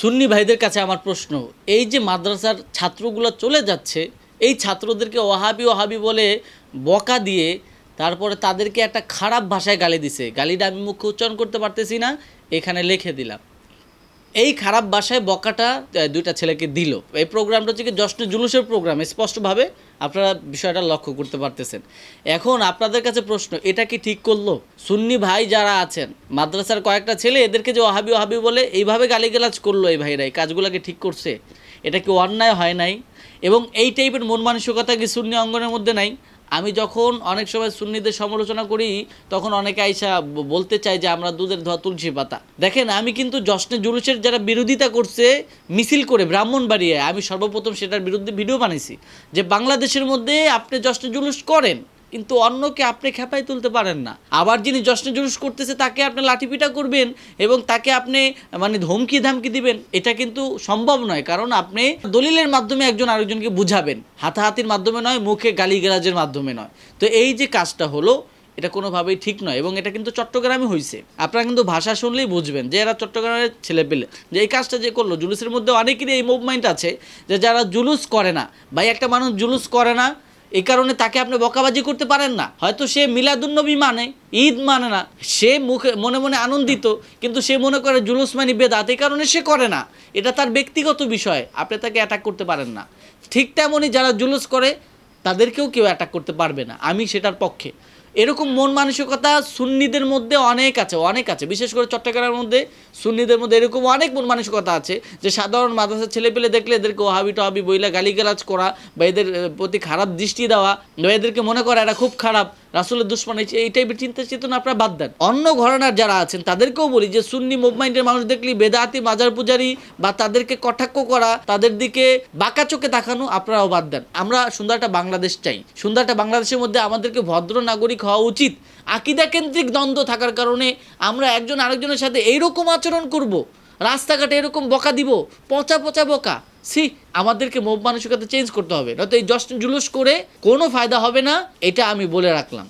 সুন্নি ভাইদের কাছে আমার প্রশ্ন, এই যে মাদ্রাসার ছাত্রগুলো চলে যাচ্ছে, এই ছাত্রদেরকে ওহাবি ওহাবি বলে বকা দিয়ে তারপরে তাদেরকে একটা খারাপ ভাষায় গালি দিছে। গালিটা আমি মুখে উচ্চারণ করতে পারতেছি না, এখানে লিখে দিলাম। এই খারাপ ভাষায় বকাটা দুইটা ছেলেকে দিল। এই প্রোগ্রামটা হচ্ছে কি জশ্ন জুলুসের প্রোগ্রাম, স্পষ্টভাবে আপনারা বিষয়টা লক্ষ্য করতে পারতেছেন। এখন আপনাদের কাছে প্রশ্ন, এটা কি ঠিক করল? সুন্নি ভাই যারা আছেন, মাদ্রাসার কয়েকটা ছেলে, এদেরকে যে ওহাবি ওহাবি বলে, এইভাবে গালিগালাজ করল এই ভাইরা, এই কাজগুলোকে ঠিক করছে? এটা কি অন্যায় হয় নাই? এবং এই টাইপের মন মানসিকতা কি সুন্নি অঙ্গনের মধ্যে নাই? আমি যখন অনেক সময় সুন্নিদের সমালোচনা করি, তখন অনেকে আইসা বলতে চাই যে আমরা দুধের ধোয়া তুলসী পাতা। দেখেন, আমি কিন্তু জশ্নে জুলুসের যারা বিরোধিতা করছে, মিছিল করে ব্রাহ্মণ বাড়িয়ে আমি সর্বপ্রথম সেটার বিরুদ্ধে ভিডিও বানিয়েছি যে বাংলাদেশের মধ্যে আপনি জশ্নে জুলুস করেন কিন্তু অন্যকে আপনি খেপাই তুলতে পারেন না। আবার যিনি জশ্নে জুলুস করতেছে, তাকে আপনি লাঠিপিটা করবেন এবং তাকে আপনি মানে ধমকি ধামকি দিবেন। এটা কিন্তু সম্ভব নয়, কারণ আপনি দলিলের মাধ্যমে একজন আরেকজনকে বুঝাবেন। হাতাহাতির মাধ্যমে নয়, মুখে গালিগালাজের মাধ্যমে নয়। তো এই যে কাজটা হলো, এটা কোনোভাবেই ঠিক নয় এবং এটা কিন্তু চট্টগ্রামে হয়েছে আপনারা কিন্তু ভাষা শুনলেই বুঝবেন যে এরা চট্টগ্রামের ছেলে পেলে যে এই কাজটা যে করল, জুলুসের মধ্যে অনেকেরই এই মুভমেন্ট আছে যে যারা জুলুস করে না, ভাই, একটা মানুষ জুলুস করে না এই কারণে তাকে আপনি বকাবাজি করতে পারেন না। হয়তো সে মিলাদুন্নবী মানে ঈদ মানে না। সে মুখে, মনে মনে আনন্দিত, কিন্তু সে মনে করে জুলুস মানি বেদাত, এই কারণে সে করে না। এটা তার ব্যক্তিগত বিষয়, আপনি তাকে অ্যাটাক করতে পারেন না। ঠিক তেমনই যারা জুলুস করে, তাদেরকেও কেউ অ্যাটাক করতে পারবে না। আমি সেটার পক্ষে। এরকম মন মানসিকতা সুন্নিদের মধ্যে অনেক আছে অনেক আছে। বিশেষ করে চট্টগ্রামের মধ্যে সুন্নিদের মধ্যে এরকম অনেক মন মানসিকতা আছে যে সাধারণ মাদ্রাসার ছেলে পেলে দেখলে এদেরকে ওহাবি টহাবি বইলা গালিগালাজ করা বা এদের প্রতি খারাপ দৃষ্টি দেওয়া বা এদেরকে মনে করা এরা খুব খারাপ, রাসুলের দুশ্মন, এই টাইপের চিন্তা চেতনা আপনারা বাদ দেন। অন্য ঘরানার যারা আছেন, তাদেরকেও বলি যে সুন্নি মুভমেন্টের মানুষ দেখলি বেদাতি, মাজার পূজারি বা তাদেরকে কটাক্ষ করা, তাদের দিকে বাঁকা চোখে তাকানো, আপনারাও বাদ দেন। আমরা সুন্দর বাংলাদেশ চাই। সুন্দর বাংলাদেশের মধ্যে আমাদেরকে ভদ্র নাগরিক হওয়া উচিত। আকিদা কেন্দ্রিক দ্বন্দ্ব থাকার কারণে আমরা একজন আরেকজনের সাথে এইরকম আচরণ করব। রাস্তাঘাটে এরকম বকা দিব, পচা পচা বকা। সি আমাদেরকে মোব মানসিকতা চেঞ্জ করতে হবে। নয়তো এই জশ্ন জুলুস করে কোনো ফায়দা হবে না, এটা আমি বলে রাখলাম।